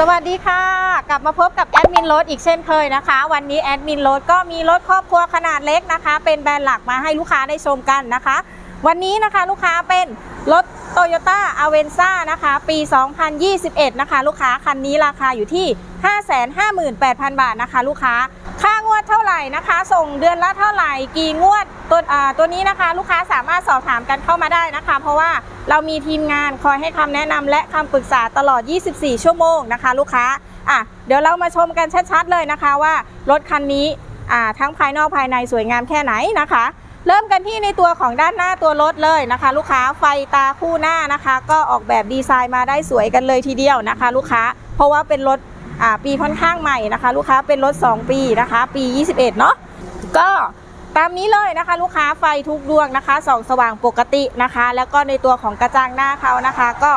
สวัสดีค่ะ กลับมาพบกับแอดมินรถอีกเช่นเคยนะคะ วันนี้แอดมินรถก็มีรถครอบครัวขนาดเล็กนะคะ เป็นแบรนด์หลักมาให้ลูกค้าได้ชมกันนะคะ วันนี้นะคะลูกค้าเป็นรถ Toyota a v e n z a นะคะ ปี 2021 นะคะ ลูกค้าคันนี้ราคาอยู่ที่ 558,000 บาทนะคะ ลูกค้า ค่างวดเท่าไหร่นะคะ ส่งเดือนละเท่าไหร่ กี่งวดตัวอ่าตัวนี้นะคะ ลูกค้าสามารถสอบถามกันเข้ามาได้นะคะ เพราะว่าเรามีทีมงานคอยให้คำแนะนำและคำปรึกษาตลอด 24 ชั่วโมงนะคะ ลูกค้าอะเดี๋ยวเรามาชมกันชัดๆเลยนะคะว่ารถคันนี้อ่าทั้งภายนอกภายในสวยงามแค่ไหนนะคะ เริ่มกันที่ในตัวของด้านหน้าตัวรถเลยนะคะ ลูกค้าไฟตาคู่หน้านะคะ ก็ออกแบบดีไซน์มาได้สวยกันเลยทีเดียวนะคะ ลูกค้าเพราะว่าเป็นรถอ่าปีค่อนข้างใหม่นะคะ ลูกค้าเป็นรถ 2 ปีนะคะ ปี 21 เนาะก็ตามนี้เลยนะคะ ลูกค้าไฟทุกดวงนะคะส่องสว่างปกตินะคะ แล้วก็ในตัวของกระจังหน้าเขานะคะ ก็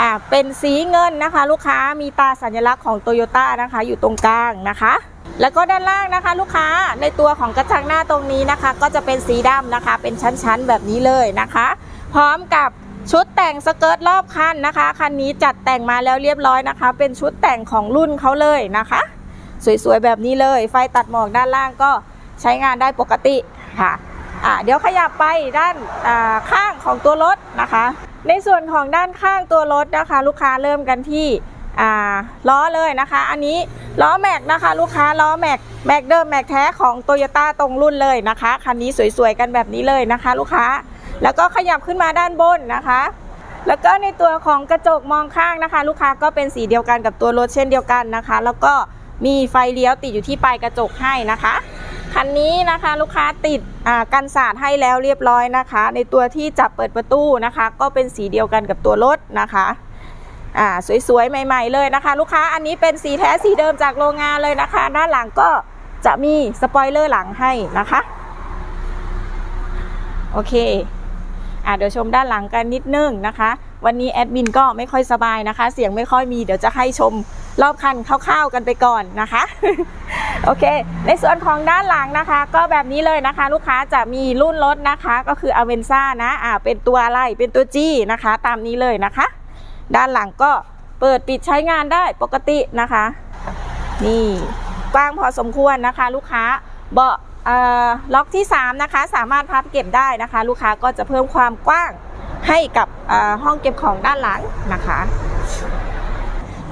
อ่าเป็นสีเงินนะคะ ลูกค้ามีตาสัญลักษณ์ของโตโยต้านะคะ อยู่ตรงกลางนะคะ แล้วก็ด้านล่างนะคะ ลูกค้าในตัวของกระจังหน้าตรงนี้นะคะ ก็จะเป็นสีดำนะคะ เป็นชั้นๆแบบนี้เลยนะคะ พร้อมกับชุดแต่งสเกิร์ตรอบคันนะคะคันนี้จัดแต่งมาแล้วเรียบร้อยนะคะ เป็นชุดแต่งของรุ่นเขาเลยนะคะ สวยๆแบบนี้เลย ไฟตัดหมอกด้านล่างก็ใช้งานได้ปกติค่ะอ่าเดี๋ยวขยับไปด้านข้างของตัวรถนะคะ ในส่วนของด้านข้างตัวรถนะคะ ลูกค้าเริ่มกันที่ล้อเลยนะคะ อันนี้ล้อแม็กนะคะ ลูกค้าล้อแม็กแม็กเดิมแม็กแท้ของโตโยต้าตรงรุ่นเลยนะคะคันนี้สวยๆกันแบบนี้เลยนะคะ ลูกค้า แล้วก็ขยับขึ้นมาด้านบนนะคะ แล้วก็ในตัวของกระจกมองข้างนะคะ ลูกค้าก็เป็นสีเดียวกันกับตัวรถเช่นเดียวกันนะคะ แล้วก็มีไฟเลี้ยวติดอยู่ที่ปลายกระจกให้นะคะ คันนี้นะคะลูกค้าติดกันสาดให้แล้วเรียบร้อยนะคะ ในตัวที่จับเปิดประตูนะคะ ก็เป็นสีเดียวกันกับตัวรถนะคะอ่าสวยๆ ใหม่ ๆ เลยนะคะ ลูกค้าอันนี้เป็นสีแท้สีเดิมจากโรงงานเลยนะคะ ด้านหลังก็จะมีสปอยเลอร์หลังให้นะคะโอเคอะเดี๋ยวชมด้านหลังกันนิดนึงนะคะ วันนี้แอดมินก็ไม่ค่อยสบายนะคะ เสียงไม่ค่อยมีเดี๋ยวจะให้ชม รอบคันคร่าวๆกันไปก่อนนะคะ โอเค ในส่วนของด้านหลังนะคะ ก็แบบนี้เลยนะคะ ลูกค้าจะมีรุ่นรถนะคะ ก็คือ a v e n z a นะอ่าเป็นตัวอะไรเป็นตัว G นะคะ ตามนี้เลยนะคะ ด้านหลังก็เปิดปิดใช้งานได้ปกตินะคะ นี่กว้างพอสมควรนะคะ ลูกค้าเบาะล็อกที่ 3 นะคะ สามารถพับเก็บได้นะคะ ลูกค้าก็จะเพิ่มความกว้างให้กับห้องเก็บของด้านหลังนะคะ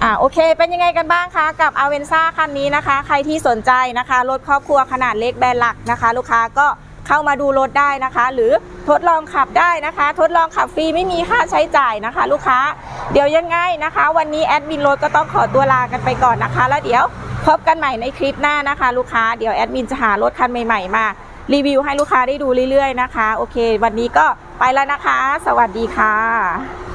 อ่าโอเค เป็นยังไงกันบ้างคะ กับ a v e n z a คันนี้นะคะ ใครที่สนใจนะคะรถครอบครัวขนาดเล็กแบรนด์หลักนะคะ ลูกค้าก็เข้ามาดูรถได้นะคะ หรือทดลองขับได้นะคะ ทดลองขับฟรีไม่มีค่าใช้จ่ายนะคะ ลูกค้า เดี๋ยวยังไงนะคะ วันนี้แอดมินรถก็ต้องขอตัวลากันไปก่อนนะคะ แล้วเดี๋ยวพบกันใหม่ในคลิปหน้านะคะ ลูกค้าเดี๋ยวแอดมินจะหารถคันใหม่ๆมารีวิวให้ลูกค้าได้ดูเรื่อยๆนะคะ โอเค วันนี้ก็ไปแล้วนะคะ สวัสดีค่ะ